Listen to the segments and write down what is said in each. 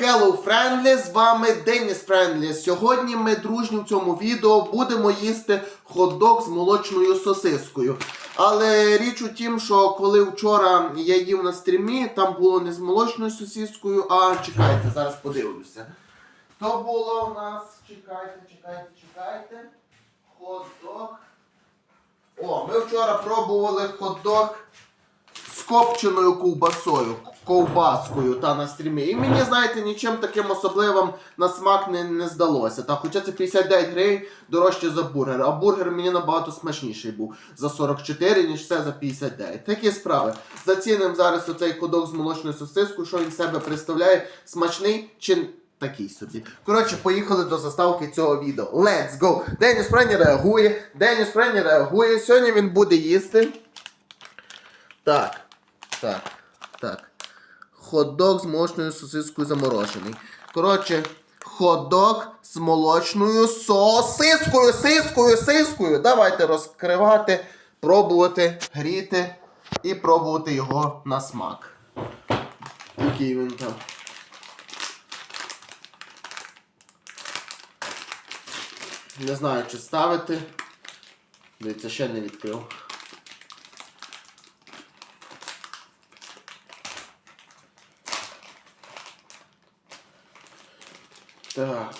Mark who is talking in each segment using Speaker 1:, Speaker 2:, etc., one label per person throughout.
Speaker 1: Hello Friendly, з вами Деніс Френдлі. Сьогодні ми дружні в цьому відео будемо їсти хот-дог з молочною сосискою. Але річ у тім, що коли вчора я їв на стрімі, там було не з молочною сосискою, а чекайте, зараз подивлюся. То було у нас, чекайте, чекайте, чекайте. Хот-дог. О, ми вчора пробували хот-дог з копченою ковбасою, ковбаскою та на стрімі. І мені, знаєте, нічим таким особливим на смак не, не здалося. Та, хоча це 59 гривень дорожче за бургер, а бургер мені набагато смачніший був за 44, ніж це за 59. Такі справи. Зацінимо зараз оцей ходок з молочною сосискою, що він себе представляє, смачний чи такий собі. Коротше, поїхали до заставки цього відео. Let's go! Деніс Прені реагує, Деніс Прені реагує. Сьогодні він буде їсти. Так, так, так. Хот-дог з молочною сосискою заморожений. Коротше, хот-дог з молочною сосискою, сискою, сискою. Давайте розкривати, пробувати, гріти і пробувати його на смак. Який він там. Не знаю, чи ставити. Дивіться, ще не відкрив. Так.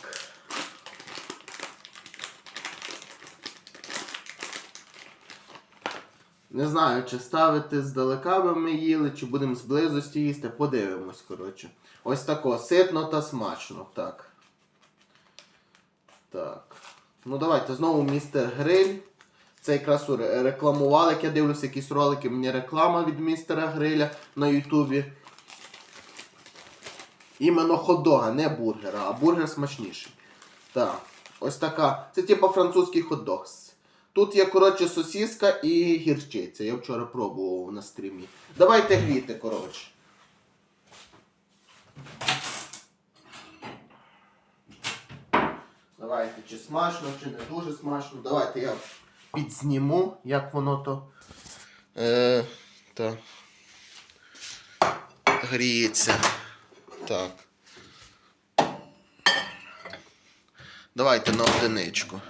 Speaker 1: Не знаю, чи ставити здалека би ми їли, чи будемо з близості їсти. Подивимось, коротше. Ось тако, ситно та смачно. Так. Так. Ну давайте знову містер Гриль. Це якраз рекламували, як я дивлюся якісь ролики, мені реклама від містера Гриля на Ютубі. Іменно хот-дога, не бургера, а бургер смачніший. Так, ось така. Це типу французький хот-дог. Тут є, коротше, сосіска і гірчиця. Я вчора пробував на стрімі. Давайте гріти, коротше. Давайте, чи смачно, чи не дуже смачно. Давайте я підзніму, як воно то. Е, так. Гріється. Так. Давайте на одиничку.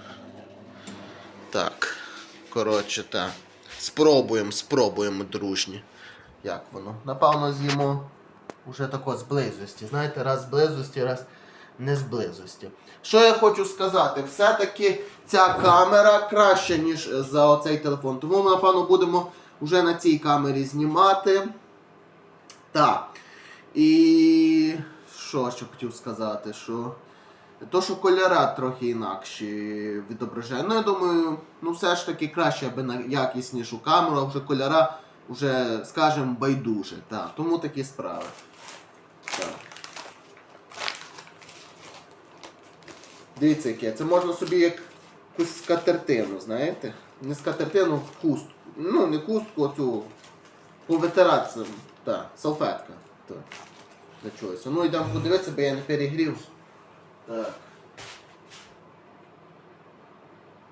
Speaker 1: Так. Коротше, так. Спробуємо, спробуємо дружні. Як воно? Напевно, з'їмо уже тако з близості. Знаєте, раз з близості, раз не з близості. Що я хочу сказати? Все-таки ця камера краща, ніж за оцей телефон. Тому ми, напевно, будемо вже на цій камері знімати. Так. І що ще хотів сказати? Що то, що кольора трохи інакші відображає. Ну, я думаю, ну все ж таки краще, аби на якіснішу камеру, а вже кольора вже, скажімо, байдуже. Так. Тому такі справи. Так. Дивіться, яке. Це можна собі як якусь скатертину, знаєте? Не скатертину, хустку. Ну, не хустку, а цю повитиратися. Так, салфетка. Так. Для чогось. Ну йдемо подивитися, бо я не перегрів. Так.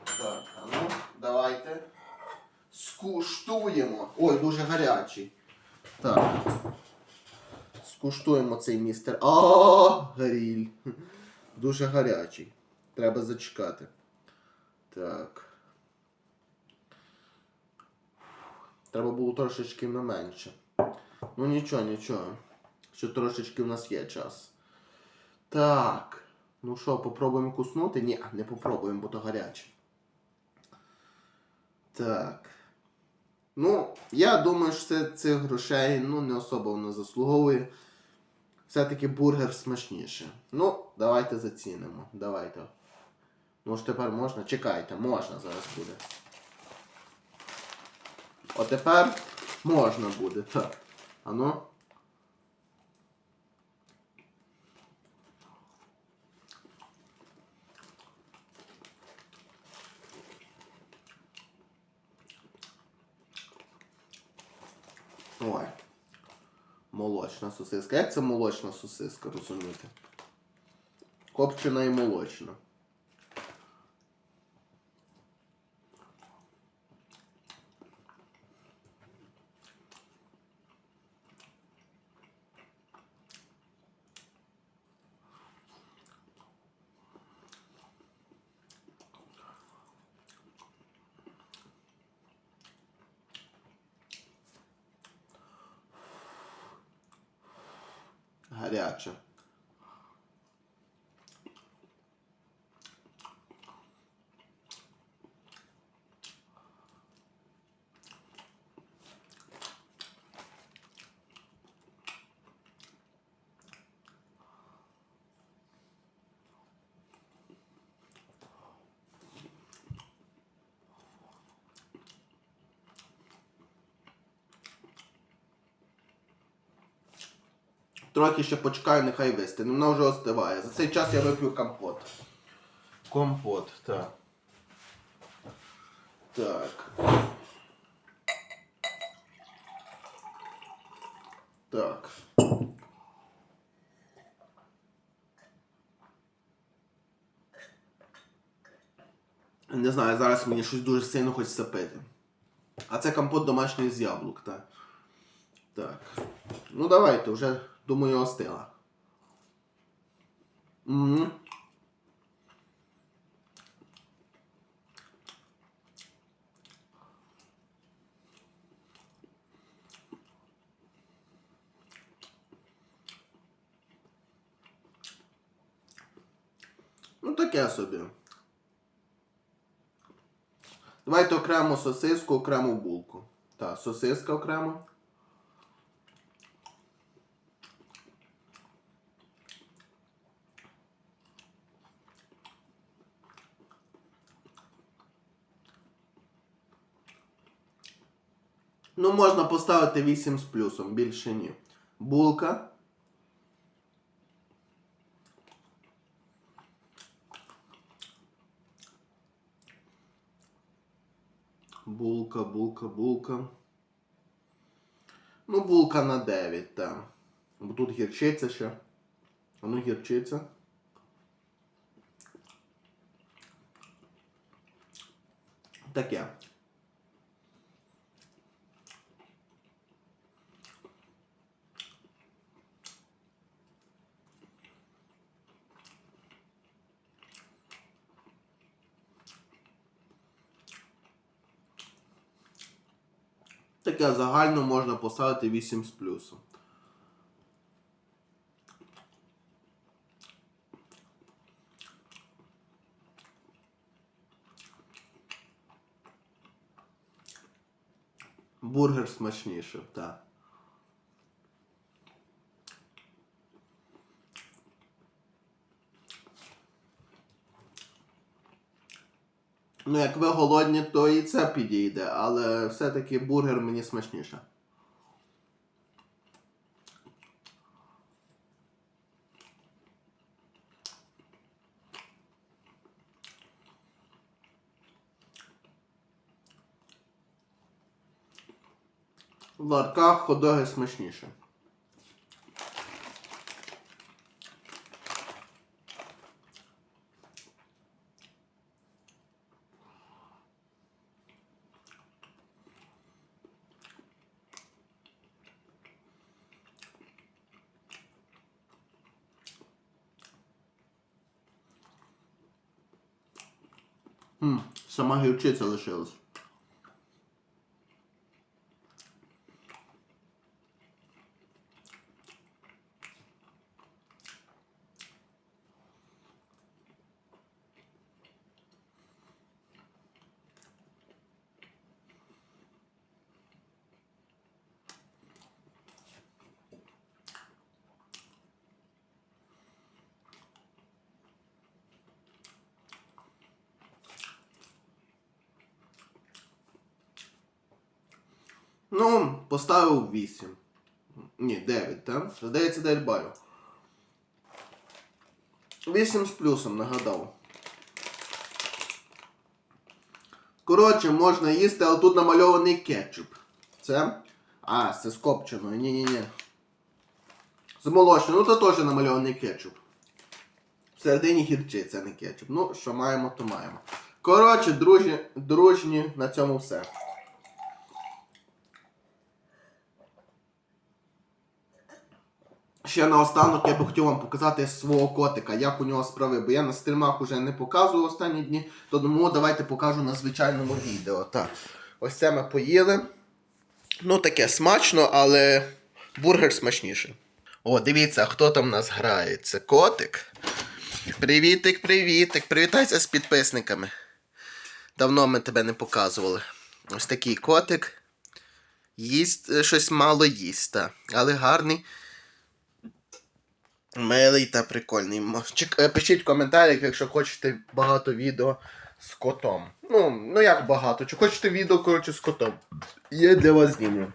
Speaker 1: Так, а ну, давайте. Скуштуємо. Ой, дуже гарячий. Так. Скуштуємо цей містер. А, гріль. Дуже гарячий. Треба зачекати. Так. Треба було трошечки на менше. Ну нічого, нічого. Ще трошечки в нас є час. Так. Ну що, попробуємо куснути? Ні, не попробуємо, бо то гаряче. Так. Ну, я думаю, що це цих грошей ну, не особо воно заслуговує. Все-таки бургер смачніше. Ну, давайте зацінимо. Давайте. Ну ж тепер можна? Чекайте, можна зараз буде. От тепер можна буде, так. Ано. Ой. Молочна сосиска. Як це молочна сосиска, розумієте? Копчена і молочна. Гаряче. Трохи ще почекаю, нехай вистине. Вона вже остиває. За цей час я вип'ю компот. Компот, так. Так. Так. Не знаю, зараз мені щось дуже сильно хочеться пити. А це компот домашній з яблук, так. Так. Ну давайте, вже думаю, остила. Угу. Ну таке собі. Давайте окремо сосиску, окремо булку. Так, сосиска окремо. Ну, можна поставити 8 з плюсом, більше ні. Булка. Булка, булка, булка. Ну, булка на 9, так. Бо тут гірчиця ще. А ну гірчиця. Таке. Таке загально можна поставити 8 з плюсом. Бургер смачніший, так. Ну, як ви голодні, то і це підійде, але все-таки бургер мені смачніше. В ларках ходоги смачніше. Сама гірчиця лишилась. Ну, поставив 8. Ні, 9, так? Здається, 9 балів. 8 з плюсом, нагадав. Коротше, можна їсти, але тут намальований кетчуп. Це? А, це з. Ні-ні-ні. З молочною, ну то теж намальований кетчуп. Всередині гірчиця, не кетчуп. Ну, що маємо, то маємо. Коротше, дружні, дружні, на цьому все. Ще наостанок я би хотів вам показати свого котика, як у нього справи, бо я на стрімах уже не показую останні дні, то тому давайте покажу на звичайному відео. Так, ось це ми поїли. Ну, таке смачно, але бургер смачніший. О, дивіться, хто там в нас грає. Це котик. Привітик, привітик. Привітайся з підписниками. Давно ми тебе не показували. Ось такий котик. Їсть е, щось мало їсть, та. але гарний. Милий та прикольний. Чек- е, Пишіть в коментарях, якщо хочете багато відео з котом. Ну, ну як багато. Чи хочете відео, коротше, з котом? Я для вас знімлю.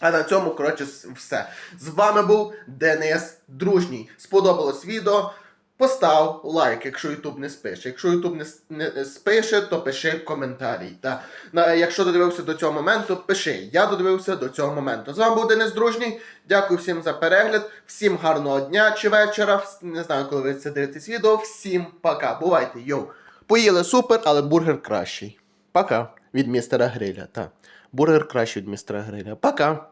Speaker 1: А на цьому, коротше, все. З вами був Денис Дружній. Сподобалось відео. Постав лайк, якщо Ютуб не спише. Якщо Ютуб не, не не спише, то пиши коментарій. Та, на, якщо додивився до цього моменту, пиши. Я додивився до цього моменту. З вами був Денис Дружній. Дякую всім за перегляд. Всім гарного дня чи вечора. Не знаю, коли ви це дивитесь відео. Всім пока. Бувайте, йоу. Поїли супер, але бургер кращий. Пока. Від містера Гриля. Та. Бургер кращий від містера Гриля. Пока.